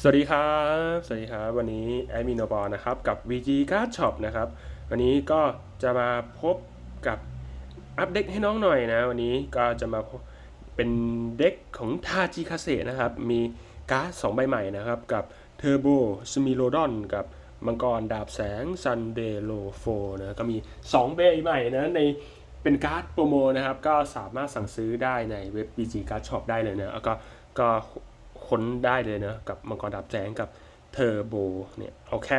สวัสดีครับ สวัสดีครับ วันนี้แอดมินโนบอลนะครับ กับ VG Card Shop นะครับ วันนี้ก็จะมาพบกับอัปเดตให้น้องหน่อยนะ วันนี้ก็จะมาเป็นเด็กของทาจิคาเซนะครับ มีการ์ดสองใบใหม่นะครับ กับเทอร์โบสมิโลดอนกับมังกรดาบแสงซันเดโลโฟนะก็มี 2 ใบใหม่นะในเป็นการ์ดโปรโมนะครับ ก็สามารถสั่งซื้อได้ในเว็บ VG Card Shop ได้เลยนะแล้วก็ก็ ค้นได้เลยนะกับมังกรดับแสงกับเทอร์โบเนี่ยเอาแค่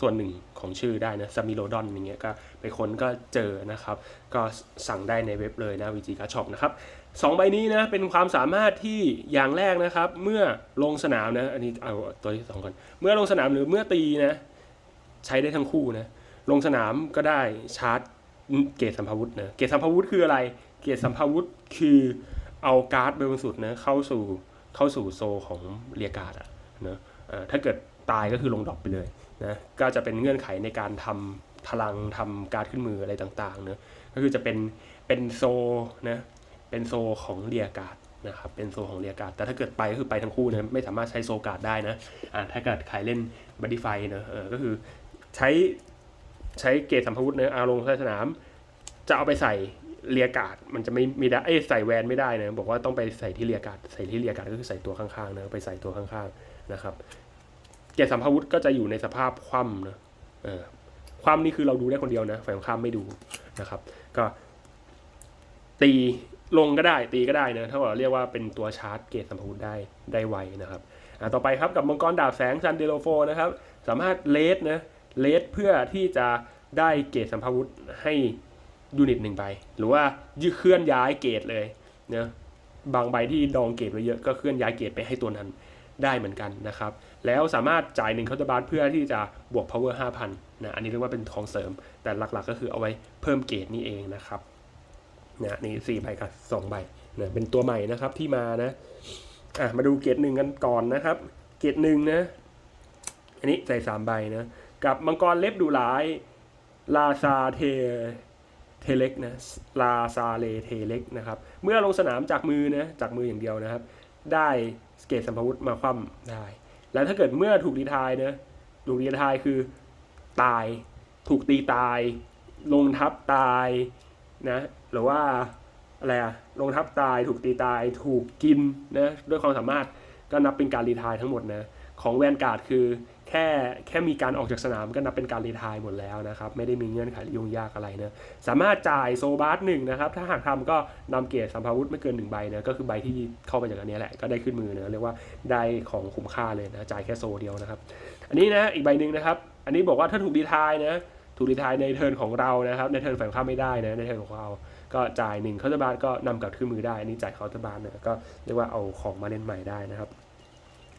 ส่วนหนึ่งของชื่อได้นะซามิโลดอนอย่างเงี้ยก็ไปค้นก็เจอนะครับ ก็สั่งได้ในเว็บเลยนะวีจีการช็อปนะครับสองใบนี้นะเป็นความสามารถที่อย่างแรกนะครับ เมื่อลงสนามนะอันนี้เอาตัวที่สองก่อนเมื่อลงสนามหรือเมื่อตีนะใช้ได้ทั้งคู่นะลงสนามก็ได้ชาร์จเกรดสัมภาวุธนะเกรดสัมภาวุธคืออะไร เกรดสัมภาวุธคือเอาการ์ดเบอร์บนสุดนะเข้าสู่ เข้าสู่โซของเรียการ์ดอะนะเอ่อถ้าเกิดตายก็คือลงดรอปไปเลยนะก็จะเป็นเงื่อนไขในการทำพลังทำการขึ้นมืออะไรต่างๆเนะก็คือจะเป็นเป็นโซนะเป็นโซของเรียการ์ดนะครับเป็นโซของเรียการ์ดแต่ถ้าเกิดไปก็คือไปทั้งคู่นะไม่สามารถใช้โซการ์ดได้นะอ่าถ้าเกิดใครเล่นบัดดี้ไฟเนะเออก็คือใช้ใช้เกรดสัมภวุธเนะอาลงสนามจะเอาไปใส่ เรียกาดมันจะไม่ไม่ได้ใส่แวนไม่ได้นะบอกว่าต้องไปใส่ที่เรียกาดใส่ที่เรียกาดก็คือใส่ตัวข้างๆนะไปใส่ตัวข้างๆนะครับเกียรติสัมภาวุธก็จะอยู่ในสภาพคว่ำนะเออคว่ำนี่คือเราดูได้คนเดียวนะฝ่ายข้ามไม่ดูนะครับ ก็ ตีลงก็ได้ตีก็ได้นะถ้าเราเรียกว่าเป็นตัวชาร์จเกรดสัมภาวุธได้ได้ไวนะครับอ่าต่อไปครับกับมังกรดาบแสงซันเดโลโฟนะครับ สามารถเลสนะเลสเพื่อที่จะได้เกรดสัมภาวุธให้ ยูนิตหนึ่งใบหรือว่ายืเคลื่อนย้ายเกรดเลยนะบางใบที่ดองเกรดไว้เยอะก็เคลื่อนย้ายเกรดไปให้ตัวนั้นได้เหมือนกันนะครับ แล้วสามารถจ่ายหนึ่งเคาน์เตอร์บาร์เพื่อที่จะบวก power 5,000นะอันนี้เรียกว่าเป็นของเสริม แต่หลักๆก็คือเอาไว้เพิ่มเกรดนี่เองนะครับนะนี่สี่ใบกับสองใบนะเป็นตัวใหม่นะครับที่มานะอะมาดูเกรดหนึ่งกันก่อนนะครับ เกรดหนึ่งนะ อันนี้ใส่สามใบนะ กับมังกรเล็บดูร้ายลาซาเท เทเล็กนะลาซาเลเทเล็กนะครับเมื่อลงสนามจากมือนะจากมืออย่างเดียวนะครับ ได้สเกตสัมภวุธมาคว่ำได้ แล้วถ้าเกิดเมื่อถูกดีทายนะถูกดีทายคือตาย ถูกตีตาย ลงทับตายนะหรือว่าอะไรอะลงทับตาย ถูกตีตาย ถูกกินนะด้วยความสามารถก็นับเป็นการรีทายทั้งหมดนะของแวนการ์ดคือ แค่แค่มีการออกจากสนามก็นับเป็นการรีทายหมดแล้วนะครับ ไม่ได้มีเงื่อนไขยุ่งยากอะไรนะสามารถจ่ายโซบาร์หนึ่งนะครับ ถ้าหากทำก็นำเกียรติสัมภาวุธไม่เกินหนึ่งใบนะก็คือใบที่เข้ามาจากอันนี้แหละ ก็ได้ขึ้นมือนะเรียกว่าได้ของคุ้มค่าเลยนะจ่ายแค่โซเดียวนะครับ อันนี้นะอีกใบหนึ่งนะครับ อันนี้บอกว่าถ้าถูกดีทายนะถูกดีทายในเทิร์นของเรานะครับในเทิร์นฝั่งข้าไม่ได้นะในเทิร์นของเราก็จ่ายหนึ่งเคาน์เตอร์บาร์ก็นำกลับขึ้นมือได้อันนี้จ่ายเคาน์เตอร์บาร์นะก็เรียกว่าเอาของมาเล่นใหม่ได้นะครับ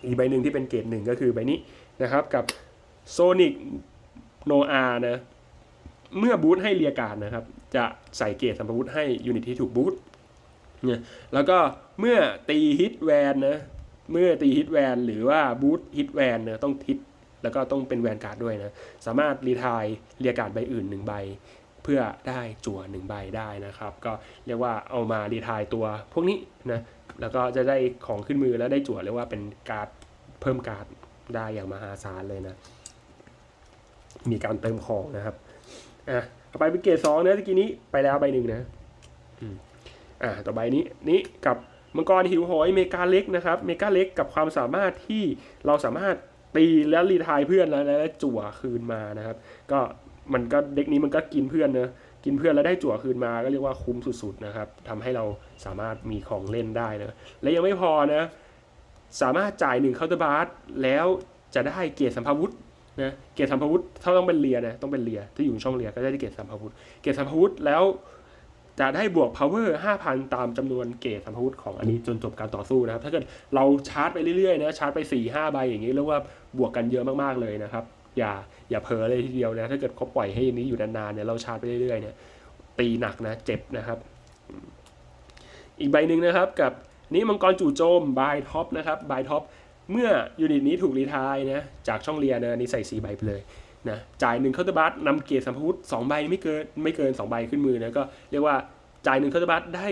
อีกใบหนึ่งที่เป็นเกรดหนึ่งก็คือใบนี้ นะครับกับโซนิกโนอานะเมื่อบูทให้เรียการนะครับ จะใส่เกรดสัมภวุธให้ยูนิตที่ถูกบูทเนี่ยแล้วก็เมื่อตีฮิตแวนนะเมื่อตีฮิตแวนหรือว่าบูทฮิตแวนนะต้องฮิตแล้วก็ต้องเป็นแวนการ์ดด้วยนะ สามารถรีทายเรียการ์ดใบอื่นหนึ่งใบ เพื่อได้จั่วหนึ่งใบได้นะครับ ก็เรียกว่าเอามารีทายตัวพวกนี้นะแล้วก็จะได้ของขึ้นมือแล้วได้จั่วเรียกว่าเป็นการ์ดเพิ่มการ์ด ได้อย่างมหาศาลเลยนะ มีการเติมของนะครับ อะต่อไปเป็นเกรดสองนะตะกี้นี้ไปแล้วใบหนึ่งนะอ่าต่อไปนี้นี้กับมังกรหิวโหยเมกาเล็กนะครับเมกาเล็กกับความสามารถที่เราสามารถตีแล้วรีทายเพื่อนแล้วแล้วจั่วคืนมานะครับ ก็มันก็เด็กนี้มันก็กินเพื่อนเนะกินเพื่อนแล้วได้จั่วคืนมาก็เรียกว่าคุ้มสุดๆนะครับทำให้เราสามารถมีของเล่นได้นะและยังไม่พอนะ สามารถจ่ายหนึ่งเคาน์เตอร์บาร์แล้วจะได้เกียรติสัมภาวุธนะเกียรติสัมภาวุธถ้าต้องเป็นเลียนะต้องเป็นเลียถ้าอยู่ช่องเลียก็ได้เกียรติสัมภาวุธเกียรติสัมภาวุธแล้วจะได้บวก power 5,000 ตามจำนวนเกรดสัมภาวุธของอันนี้จนจบการต่อสู้นะครับ ถ้าเกิดเราชาร์จไปเรื่อยๆนะชาร์จไป 4 5 ใบอย่างนี้เรียกว่าบวกกันเยอะมากๆเลยนะครับ อย่าอย่าเผลอเลยทีเดียวนะ ถ้าเกิดเขาปล่อยให้อันนี้อยู่นานๆเนี่ยเราชาร์จไปเรื่อยๆเนี่ยตีหนักนะ เจ็บนะครับ อีกใบหนึ่งนะครับกับ นี่มังกรจู่โจมบายท็อปนะครับบายท็อปเมื่อยูนิตนี้ถูกรีทายนะจากช่องเรียนนะอันนี่ใส่สีใบไปเลยนะจ่ายหนึ่งเคาน์เตอร์บัตนำเกียรติสัมภาวุธสองใบไม่เกินไม่เกินสองใบขึ้นมือนะก็เรียกว่าจ่ายหนึ่งเคาน์เตอร์บัตได้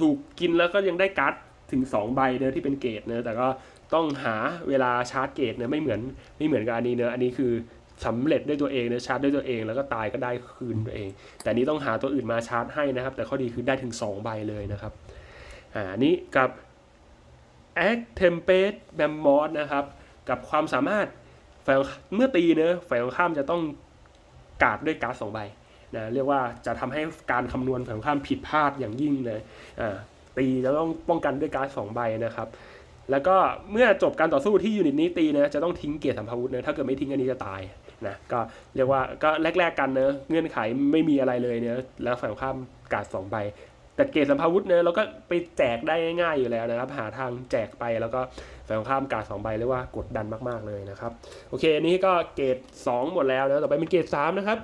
ถูกกินแล้วก็ยังได้การ์ดถึง 2 ใบเนะที่เป็นเกรดนะแต่ก็ต้องหาเวลาชาร์จเกตเนะไม่เหมือนไม่เหมือนกับอันนี้เนะอันนี้คือสำเร็จด้วยตัวเองนะชาร์จด้วยตัวเองแล้วก็ตายก็ได้คืนตัวเอง แต่นนี้ต้องหาตัวอื่นมาชาร์จให้นะครับ แต่ข้อดีคือได้ถึง 2 ใบเลยนะครับ อ่าอันนี้กับ a c t e m p e s t b a m m o s นะครับ กับความสามารถฝ่ายเมื่อตีเนะฝ่ายตรงข้ามจะต้องกาดด้วยการ์ดสองใบนะเรียกว่าจะทำให้การคำนวณฝ่ายตรงข้ามผิดพลาดอย่างยิ่งเลยอ่าตีจะต้องป้องกันด้วยการ์ดสองใบนะครับแล้วก็เมื่อจบการต่อสู้ที่ยูนิตนี้ตีนะจะต้องทิ้งเกียรติสัมภาวุธนะถ้าเกิดไม่ทิ้งอันนี้จะตายนะก็เรียกว่าก็แลกๆกันเนะเงื่อนไขไม่มีอะไรเลยเนะแล้วฝ่ายตรงข้ามการ์ดสองใบ แต่เกรดสัมภาวุธเนี่ยเราก็ไปแจกได้ง่ายๆอยู่แล้วนะครับ หาทางแจกไปแล้วก็ฝ่ายตรงข้ามการดสองใบเรียกว่ากดดันมากๆเลยนะครับ โอเคอันนี้ก็เกรด2หมดแล้วนะต่อไปเป็นเกรด3นะครับ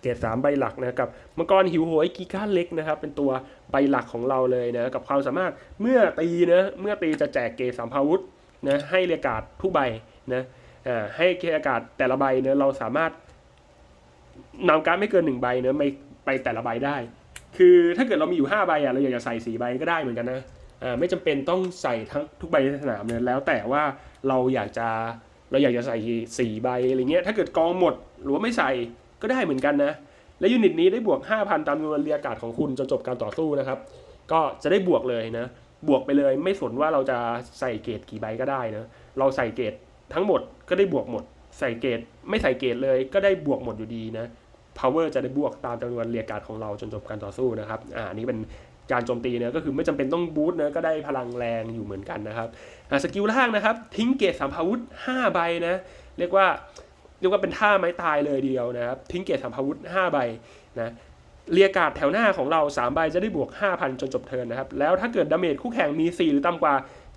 เกรด3ใบหลักนะกับมังกรหิวโหยกีก้าเล็กนะครับ เป็นตัวใบหลักของเราเลยนะกับความสามารถเมื่อตีนะเมื่อตีจะแจกเกรดสัมภาวุธนะให้เรียการ์ดทุกใบนะอ่าให้เรียกการ์ดแต่ละใบเนะเราสามารถนำการดไม่เกินหนึ่งใบเนะไม่ไปแต่ละใบได้ คือถ้าเกิดเรามีอยู่5ใบอะเราอยากจะใส่สีใบก็ได้เหมือนกันนะอ่าไม่จำเป็นต้องใส่ทั้งทุกใบในสนามเลยแล้วแต่ว่าเราอยากจะเราอยากจะใส่สี่ใบอะไรเงี้ยถ้าเกิดกองหมดหรือว่าไม่ใส่ก็ได้เหมือนกันนะและยูนิตนี้ได้บวก 5,000 ตามจำนวนเรียการ์ดของคุณจนจบการต่อสู้นะครับ ก็จะได้บวกเลยนะ บวกไปเลยไม่สนว่าเราจะใส่เกรดกี่ใบก็ได้นะ เราใส่เกรดทั้งหมดก็ได้บวกหมด ใส่เกรดไม่ใส่เกรดเลยก็ได้บวกหมดอยู่ดีนะ power จะได้บวกตามจำนวนเรียการ์ดของเราจนจบการต่อสู้นะครับ อ่าอันนี้เป็นการโจมตีนะก็คือไม่จำเป็นต้องบูสต์นะก็ได้พลังแรงอยู่เหมือนกันนะครับสกิลล่างนะครับ ทิ้งเกรดสามพาวุธ5ใบนะเรียกว่าเรียกว่าเป็นท่าไม้ตายเลยเดียวนะครับ ทิ้งเกรดสามพาวุธ5ใบนะเรียการ์ดแถวหน้าของเรา3ใบจะได้บวก 5,000 จนจบเทิร์นนะครับ แล้วถ้าเกิดดาเมจคู่แข่งมี 4 หรือต่ำกว่า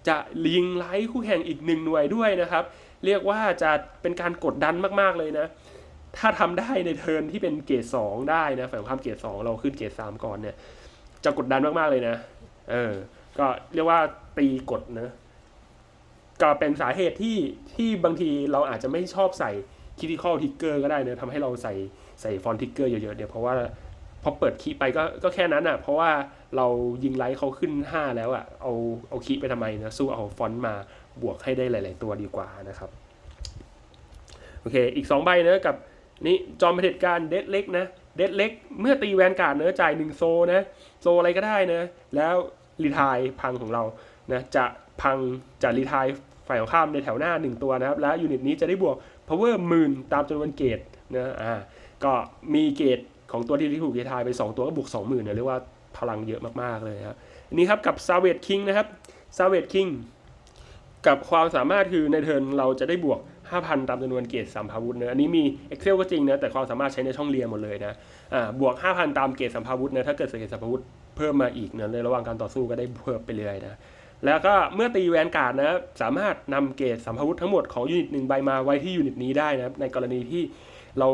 จะลิงไลท์คู่แข่งอีกหนึ่งหน่วยด้วยนะครับ เรียกว่าจะเป็นการกดดันมากๆเลยนะ ถ้าทำได้ในเทิร์นที่เป็นเกรดสองได้นะฝ่ายความเกรดสองเราขึ้นเกรดสามก่อนเนี่ยจะกดดันมากๆเลยนะ เออ ก็เรียกว่าตีกดนะ ก็เป็นสาเหตุที่ที่บางทีเราอาจจะไม่ชอบใส่คิติคอลทิกเกอร์ก็ได้นะทำให้เราใส่ใส่ฟอนทิกเกอร์เยอะๆเนี่ยเพราะว่าพอเปิดคีไปก็ก็แค่นั้นอะ เพราะว่าเรายิงไลท์เขาขึ้น 5 แล้วอะ เอาเอาคีไปทำไมนะ สู้เอาฟอนต์มาบวกให้ได้หลาย ๆ ตัวดีกว่านะครับ โอเค อีก 2 ใบนะกับ นี่จอมเผด็จการเด็ดเล็กนะเด็ดเล็ก เมื่อตีแวนการ์ดเนื้อจ่ายหนึ่งโซนะ โซอะไรก็ได้นะ แล้วรีทายพังของเรานะจะพังจะรีทายฝ่ายของข้ามในแถวหน้า 1 ตัวนะครับ แล้วยูนิตนี้จะได้บวก power หมื่นตามจำนวนเกรดนะอ่าก็มีเกรดของตัวที่ถูกรีทายไป 2 ตัวก็บวก 20,000เนี่ยเรียกว่าพลังเยอะมากๆเลยครับอันนี้ครับกับ s a v a g e King นะครับ s a v a g e King กับความสามารถคือในเทิร์นเราจะได้บวก 5,000 ตามจำนวนเกรดสัมภาวุธนะอันนี้มี Excel ก็จริงนะ แต่ความสามารถใช้ในช่องเรียนหมดเลยนะอ่าบวก 5,000 ตามเกรดสัมภาวุธนะถ้าเกิดเกรดสัมภาวุธเพิ่มมาอีกนะในระหว่างการต่อสู้ก็ได้เพิ่มไปเลยนะแล้วก็เมื่อตีแวนการ์ดนะสามารถนำเกรดสัมภาวุธทั้งหมดของยูนิตหนึ่งใบมาไว้ที่ยูนิตนี้ได้นะในกรณีที่เรา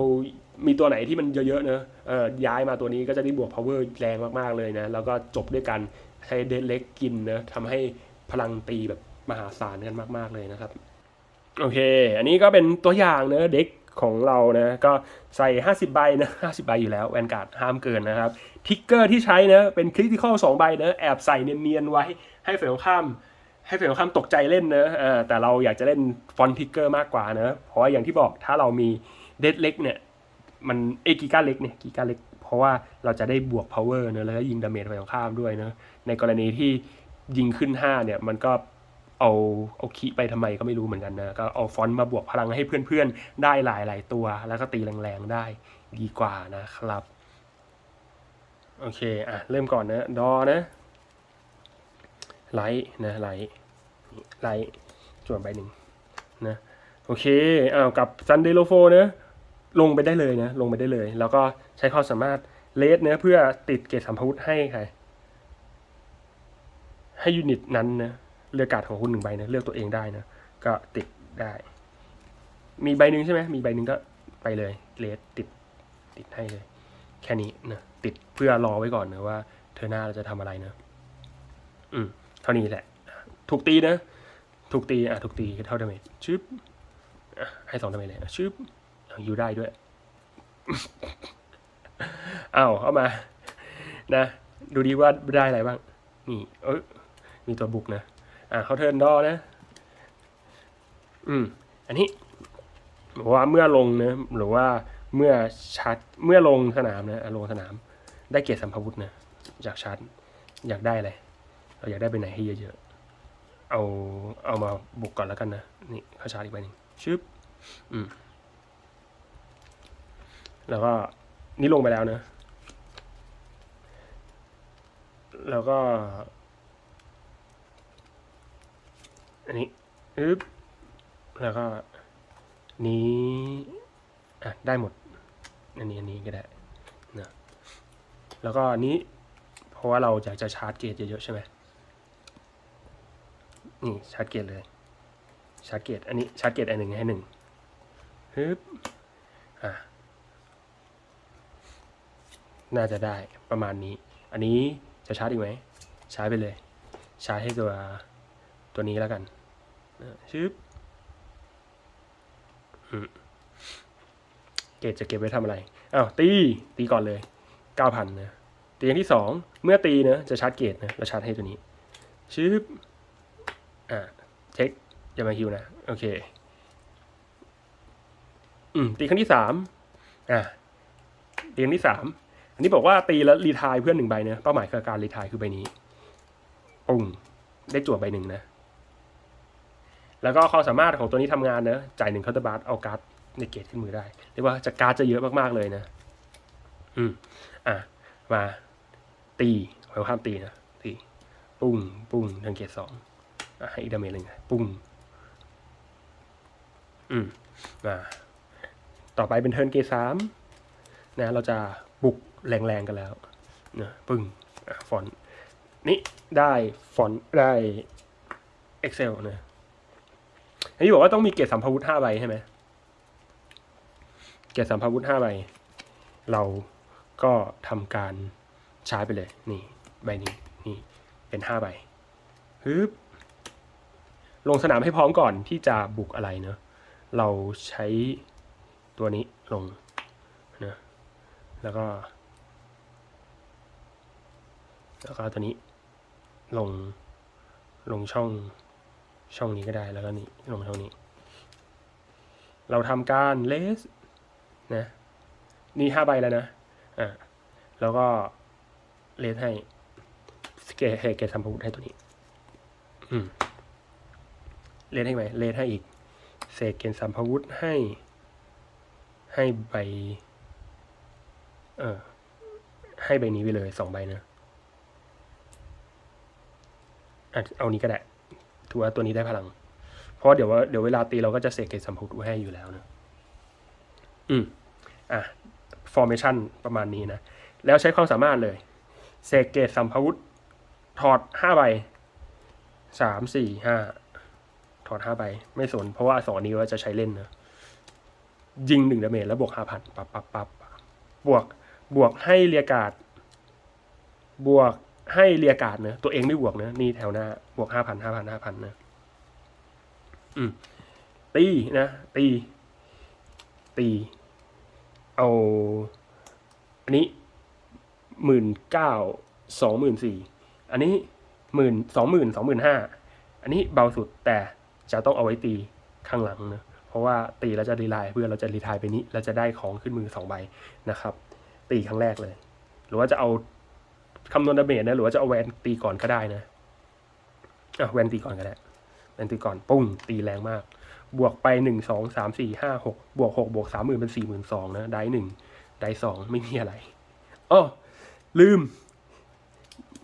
มีตัวไหนที่มันเยอะๆเนอะเอ่อย้ายมาตัวนี้ก็จะได้บวก power แรงมากๆเลยนะ แล้วก็จบด้วยการใช้เดดเล็กกินนะทำให้พลังตีแบบมหาศาลกันมากๆเลยนะครับ โอเค อันนี้ก็เป็นตัวอย่างเนอะเด็กของเรานะก็ใส่ 50 ใบนะ50 ใบอยู่แล้วแวนการ์ดห้ามเกินนะครับทิกเกอร์ที่ใช้นะเป็นคริติคอล2ใบนะแอบใส่เนียนๆไว้ให้ฝ่ายตรงข้ามให้ฝ่ายตรงข้ามตกใจเล่นนะเออแต่เราอยากจะเล่นฟอนทิกเกอร์มากกว่านะเพราะว่าอย่างที่บอกถ้าเรามีเดดเล็กเนี่ยมันเอกิก้าเล็กเนี่ยกิก้าเล็ก เพราะว่าเราจะได้บวก power เนอะแล้วก็ยิงดาเมจฝ่ายตรงข้ามด้วยเนอะในกรณีที่ยิงขึ้น 5 เนี่ยมันก็ เอาเอาคีไปทำไมก็ไม่รู้เหมือนกันนะ ก็เอาฟอนต์มาบวกพลังให้เพื่อนๆ ได้หลายๆตัว แล้วก็ตีแรงๆได้ดีกว่านะครับ โอเค อะ เริ่มก่อนนะ ดอนะ ไลท์นะ ไลท์ ไลท์จวนใบหนึ่งนะ โอเค อ้าว กับซันเดโลโฟนะลงไปได้เลยนะ ลงไปได้เลย แล้วก็ใช้ความสามารถเลสเนะเพื่อติดเกรดสัมภาวุธให้ใครให้ยูนิตนั้นนะ เลือกการ์ดของคุณหนึ่งใบนะเลือกตัวเองได้นะก็ติดได้ มีใบหนึ่งใช่ไหมมีใบหนึ่งก็ไปเลยเลสติดติดให้เลย แค่นี้นะติดเพื่อรอไว้ก่อนนะว่า เธอหน้าเราจะทำอะไรนะอืมเท่านี้แหละ ถูกตีนะ ถูกตีอะถูกตีเท่าดาเมจชึบอะให้สองดาเมจเลยชึบอะอยู่ได้ด้วยเอาเข้ามา นะ ดูดีว่าได้อะไรบ้าง นี่ เอ้ยมีตัวบุกนะ อ่าเขาเทิร์นดอนะ อืม อันนี้บอกว่าเมื่อลงนะหรือว่าเมื่อชาร์จเมื่อลงสนามนะลงสนาม ได้เกียรติสัมภวุธนะจากชาร์จอยากได้อะไรเราอยากได้ไปไหนให้เยอะๆเอาเอามาบุกก่อนแล้วกันนะนี่เขาชาร์จอีกใบหนึ่งชึบอืมแล้วก็นี่ลงไปแล้วนะ แล้วก็ อันนี้อึ๊บแล้วก็นี้อะได้หมด อันนี้อันนี้ก็ได้นะแล้วก็อันนี้เพราะว่าเราอยากจะชาร์จเกจเยอะๆใช่ไหมนี่ชาร์จเกจเลยชาร์จเกจอันนี้ชาร์จเกจอันหนึ่งให้หนึ่งฮึบอะน่าจะได้ประมาณนี้ อันนี้จะชาร์จอีกไหมชาร์จไปเลย ชาร์จให้ตัว ตัวนี้แล้วกันชึบเกตจะเก็บไว้ทำอะไรอ้าวตี ตีก่อนเลยเก้าพันนะตีอย่างที่สองเมื่อตีเนะจะชาร์จเกตนะเราชาร์จให้ตัวนี้ชึบอ่าเทคอย่ามาฮิวนะ โอเค อืม ตีครั้งที่สามอ่าตีครั้งที่สามอันนี้บอกว่าตีแล้วรีทายเพื่อนหนึ่งใบเนะเป้าหมายคือการรีทายคือใบนี้ปุ้งได้จั่วใบหนึ่งนะ แล้วก็ความสามารถของตัวนี้ทำงานเนะจ่ายหนึ่งเคาน์เตอร์บาร์เอาการ์ดในเกตขึ้นมือได้เรียกว่าจะการ์ดจะเยอะมากๆเลยนะ อืมอะมาตีไว้ข้ามตีนะตีปุ้งปุ้งทางเกตสองอะให้อีดาเมจหนึ่งปุ้งอืมมาต่อไปเป็นเทิร์นเกตสามนะเราจะบุกแรงๆกันแล้วนะปึ้งอะฟอนนี่ได้ฟอนได้ Excel นะ อันนี้บอกว่าต้องมีเกรดสัมภวุธห้าใบใช่ไหมเกรดสัมภวุธห้าใบ เราก็ทำการใช้ไปเลย นี่ใบนี้นี่เป็นห้าใบฮึบลงสนามให้พร้อมก่อนที่จะบุกอะไรเนอะเราใช้ตัวนี้ลงนะแล้วก็ แล้วก็ตัวนี้ลงลงช่อง ช่องนี้ก็ได้แล้วก็นี่ลงช่องนี้ เราทำการเลสนะนี่ห้าใบแล้วนะอ่าแล้วก็เลสให้เกเกทำพูดให้ตัวนี้ อืมเลสให้ไหมเลสให้อีกเศษเกณฑ์สัมภวุธให้ ให้ใบ เออให้ใบนี้ไปเลยสองใบนะอะเอานี้ก็ได้ ถือว่าตัวนี้ได้พลัง เพราะเดี๋ยวว่าเดี๋ยวเวลาตีเราก็จะเสกเกตสัมพุทไว้ให้อยู่แล้วนะอืมอะ formation ประมาณนี้นะ แล้วใช้ความสามารถเลย เสกเกตสัมภาวุธถอดห้าใบสามสี่ห้าถอดห้าใบ ไม่สน เพราะว่าสองนนี้ว่าจะใช้เล่นนะยิงหนึ่งดาเมจแล้วบวกห้าพันปับปับปับบวกบวกให้เรียกาดบวก ให้เรียกาดเนะตัวเองไม่บวกเนะนี่แถวหน้าบวกห้าพันห้าพันห้าพันนะอืมตีนะ ตี ตี เอา อันนี้หมื่นเก้าสองหมื่นสี่อันนี้หมื่นสองหมื่นสองหมื่นห้าอันนี้เบาสุดแต่จะต้องเอาไว้ตีข้างหลังเนะเพราะว่าตีแล้วจะรีไลน์เพื่อเราจะรีไทายไปนี้เราจะได้ของขึ้นมือสองใบนะครับ ตีครั้งแรกเลย หรือว่าจะเอา คำนวณดาเมจนะหรือว่าจะเอาแวนตีก่อนก็ได้นะอะแวนตีก่อนก็ได้แวนตีก่อนปุ้งตีแรงมาก บวกไปหนึ่งสองสามสี่ห้าหกบวกหกบวกสามหมื่นเป็นสี่หมื่นสองนะได้หนึ่งได้สองไม่มีอะไรอ้อลืม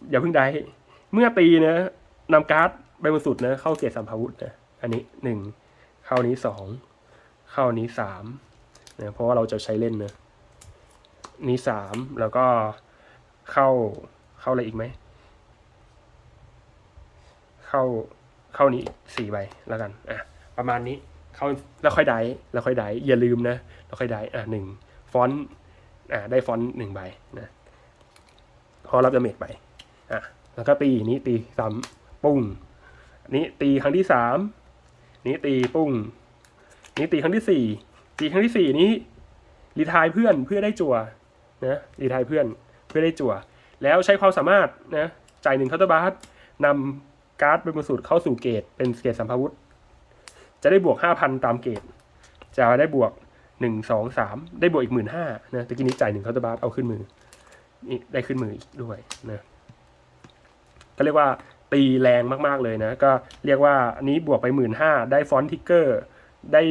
อย่าเพิ่งได้ เมื่อตีนะนำการ์ดใบบนสุดนะ เข้าเกียรติสัมภาวุธนะอันนี้หนึ่งเข้านี้สองเข้านี้สามนะเพราะว่าเราจะใช้เล่นนะนี้สามแล้วก็ เข้าเข้าอะไรอีกไหม เข้าเข้านี้สี่ใบแล้วกัน อะ ประมาณนี้ เข้าแล้วค่อยได้แล้วค่อยได้อย่าลืมนะแล้วค่อยได้อะหนึ่งฟอนต์อะได้ฟอนต์หนึ่งใบนะพอรับดาเมจไปอะแล้วก็ตีนี้ตีซ้ำปุ้งนี้ตีครั้งที่สามนี้ตีปุ้งนี้ตีครั้งที่สี่ตีครั้งที่สี่นี้รีทายเพื่อนเพื่อได้จัวนะรีทายเพื่อน เพื่อได้จั่ว แล้วใช้ความสามารถนะจ่ายหนึ่งเคาน์เตอร์บาร์นำการ์ดเป็นบนสุดเข้าสู่เกตเป็นเกตสัมภาวุธ จะได้บวกห้าพันตามเกตจะได้บวกหนึ่งสองสามได้บวกอีกหมื่นห้านะตะกี้นี้จ่ายหนึ่งเคาน์เตอร์บาร์เอาขึ้นมือนี่ได้ขึ้นมืออีกด้วยนะก็เรียกว่าตีแรงมากๆเลยนะ ก็เรียกว่าอันนี้บวกไปหมื่นห้าได้ฟอนต์ทิกเกอร์ได้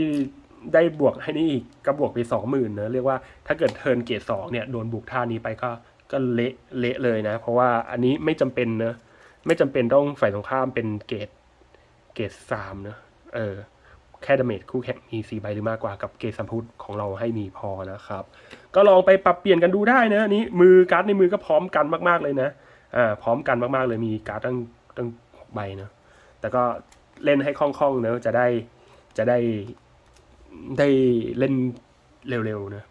ได้บวกให้นี่อีกก็บวกไปสองหมื่นเนะเรียกว่าถ้าเกิดเทิร์นเกตสองเนี่ยโดนบุกท่านี้ไปก็ ก็เละเละเลยนะ เพราะว่าอันนี้ไม่จำเป็นเนอะไม่จำเป็นต้องฝ่ายตรงข้ามเป็นเกตเกตสามเนอะเออแค่ดาเมจคู่แข่งมีสี่ใบหรือมากกว่ากับเกตสัมพุทธของเราให้มีพอนะครับ ก็ลองไปปรับเปลี่ยนกันดูได้นะอันนี้มือการ์ดในมือก็พร้อมกันมาก ๆเลยนะอ่าพร้อมกันมาก ๆเลยมีการ์ดตั้งตั้งหกใบเนอะแต่ก็เล่นให้คล่องๆเนอะจะได้จะได้ได้เล่นเร็วๆนะ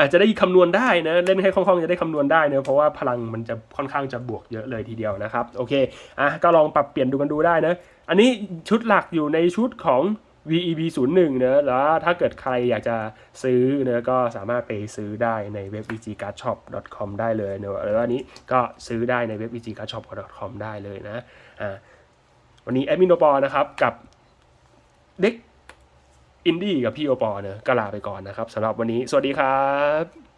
อาจจะได้คำนวณได้นะเล่นให้คล่องๆจะได้คำนวณได้เนะเพราะว่าพลังมันจะค่อนข้างจะบวกเยอะเลยทีเดียวนะครับโอเคอะก็ลองปรับเปลี่ยนดูกันดูได้นะอันนี้ชุดหลักอยู่ในชุดของ VEB 0 1เนอะแล้วถ้าเกิดใครอยากจะซื้อเนอะก็สามารถไปซื้อได้ในเว็บ vgcardshop.com ได้เลยเนอะแล้วอันนี้ก็ซื้อได้ในเว็บ vgcardshop.com ได้เลยนะอ่าวันนี้แอดมินโนปอนะครับกับเด็ก อินดี้กับพี่โอปอเนอะก็ลาไปก่อนนะครับสำหรับวันนี้ สวัสดีครับ